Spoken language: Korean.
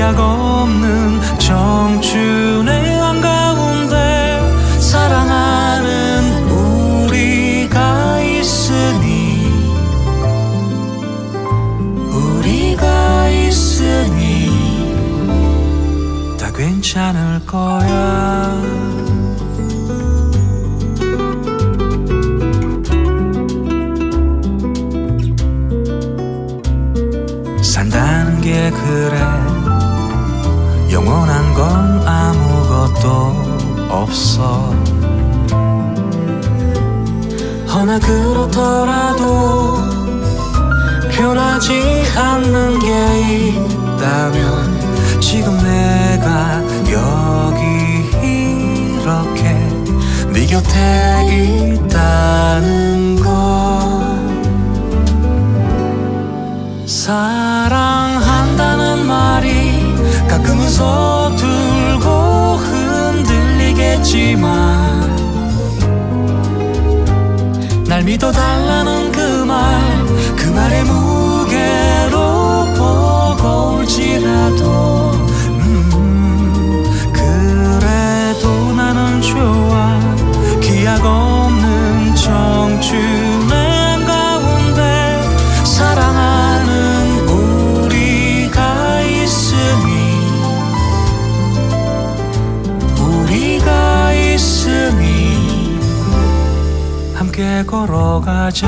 기약 없는 청춘의 한가운데 사랑하는 우리가 있으니 우리가 있으니 다 괜찮을 거야. 산다는 그래. 영원한 건 아무것도 없어. 허나 그렇더라도 변하지 않는 게 있다면 지금 내가 여기 이렇게 네 곁에 있다 서툴고 흔들리겠지만 날 믿어달라는 그 말, 그 말의 무 함께 걸어가자